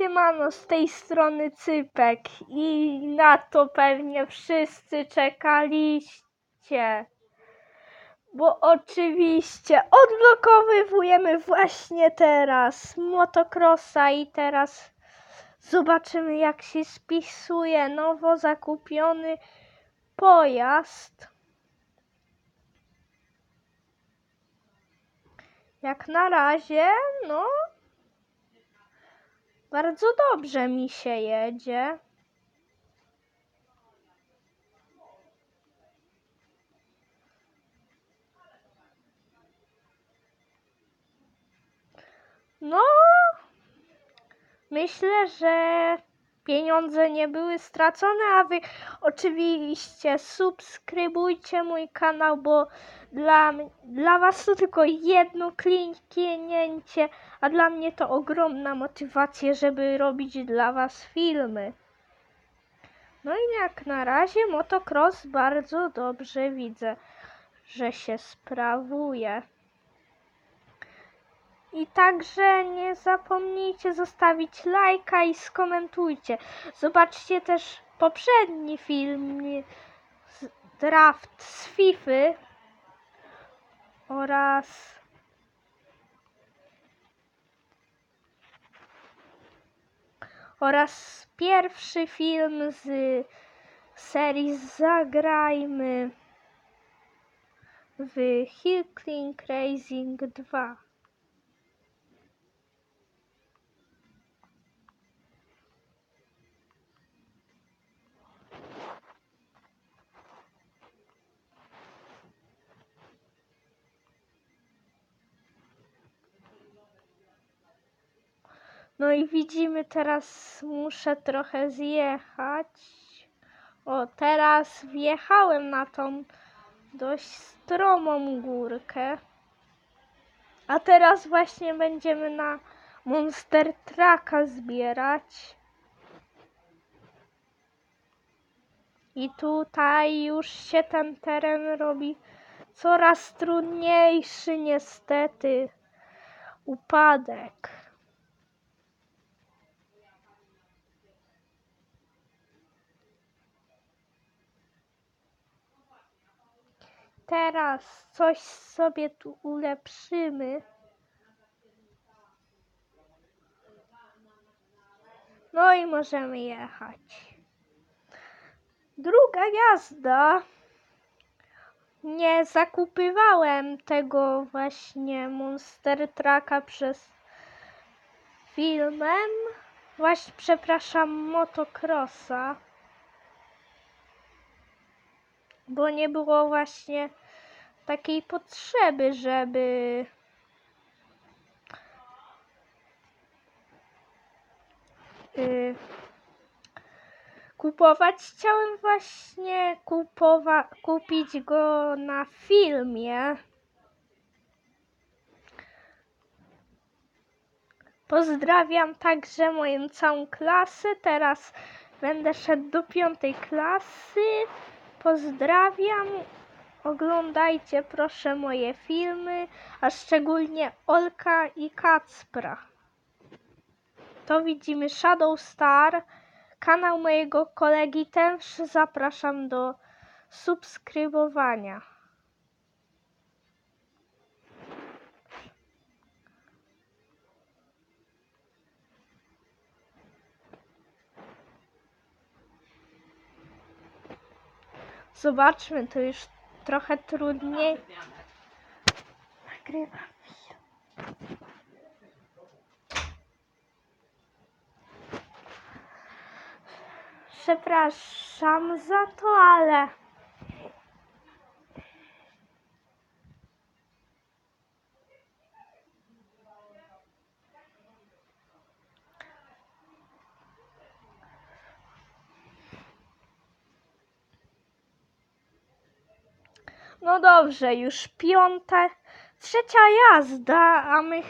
Siemano, z tej strony Cypek i na to pewnie wszyscy czekaliście. Bo oczywiście odblokowujemy właśnie teraz motocrossa i teraz zobaczymy jak się spisuje nowo zakupiony pojazd. Jak na razie, no bardzo dobrze mi się jedzie. No, myślę, że pieniądze nie były stracone, a wy oczywiście subskrybujcie mój kanał, bo dla, dla was to tylko jedno kliknięcie, a dla mnie to ogromna motywacja, żeby robić dla was filmy. No i jak na razie motocross bardzo dobrze widzę, że się sprawuje. I także nie zapomnijcie zostawić lajka i skomentujcie. Zobaczcie też poprzedni film draft z FIFA oraz oraz pierwszy film z serii Zagrajmy w Hill Clink Racing 2. No i widzimy teraz muszę trochę zjechać. O, teraz wjechałem na tą dość stromą górkę. A teraz właśnie będziemy na Monster Trucka zbierać. I tutaj już się ten teren robi coraz trudniejszy niestety. Upadek. Teraz coś sobie tu ulepszymy. No i możemy jechać. Druga jazda. Nie zakupywałem tego właśnie Monster Trucka przez filmem. Właśnie, przepraszam, motocrossa. Bo nie było właśnie takiej potrzeby, żeby y, kupować. Chciałem właśnie kupowa- kupić go na filmie. Pozdrawiam także moją całą klasę. Teraz będę szedł do piątej klasy. Pozdrawiam. Oglądajcie proszę moje filmy, a szczególnie Olka i Kacpra. To widzimy Shadow Star, kanał mojego kolegi też zapraszam do subskrybowania. Zobaczmy, to już trochę trudniej. Nagrywam. Przepraszam za to, ale no dobrze, już piąta, trzecia jazda, a my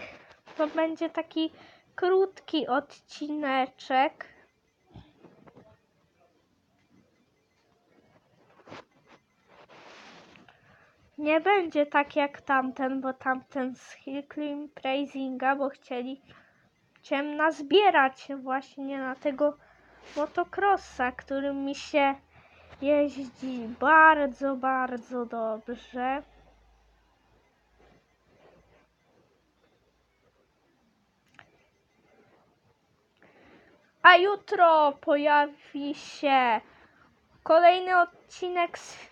to będzie taki krótki odcineczek. Nie będzie tak jak tamten, bo tamten z Hill Climb Racinga, bo chcieli chciałem nazbierać właśnie na tego motocrossa, którym mi się jeździ bardzo, bardzo dobrze. A jutro pojawi się kolejny odcinek z...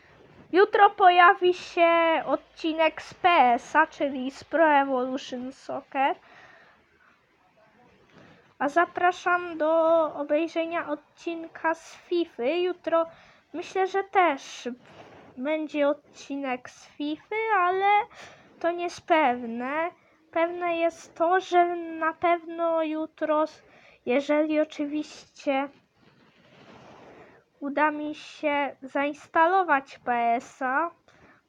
Jutro pojawi się odcinek z PS-a, czyli z Pro Evolution Soccer. A zapraszam do obejrzenia odcinka z FIFA. Jutro myślę, że też będzie odcinek z FIFA, ale to nie jest pewne. Pewne jest to, że na pewno jutro, jeżeli oczywiście uda mi się zainstalować PS-a,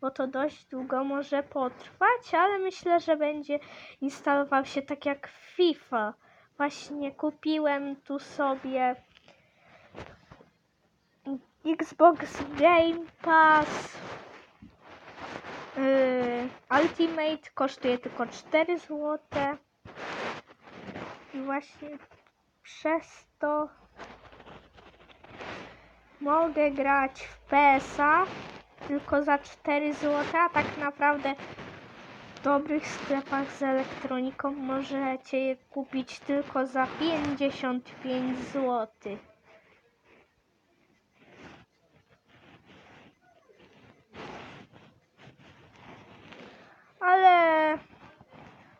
bo to dość długo może potrwać, ale myślę, że będzie instalował się tak jak FIFA. Właśnie kupiłem tu sobie Xbox Game Pass. Yy, Ultimate kosztuje tylko 4 zł. I właśnie przez to mogę grać w PS-a tylko za 4 zł, a tak naprawdę w dobrych sklepach z elektroniką możecie je kupić tylko za 55 zł. Ale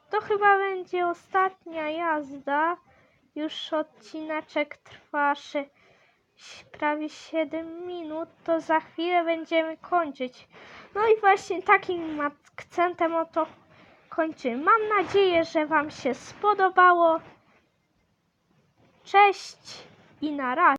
to chyba będzie ostatnia jazda. Już odcineczek trwa prawie 7 minut, to za chwilę będziemy kończyć. No i właśnie takim akcentem oto kończymy. Mam nadzieję, że Wam się spodobało. Cześć i na razie.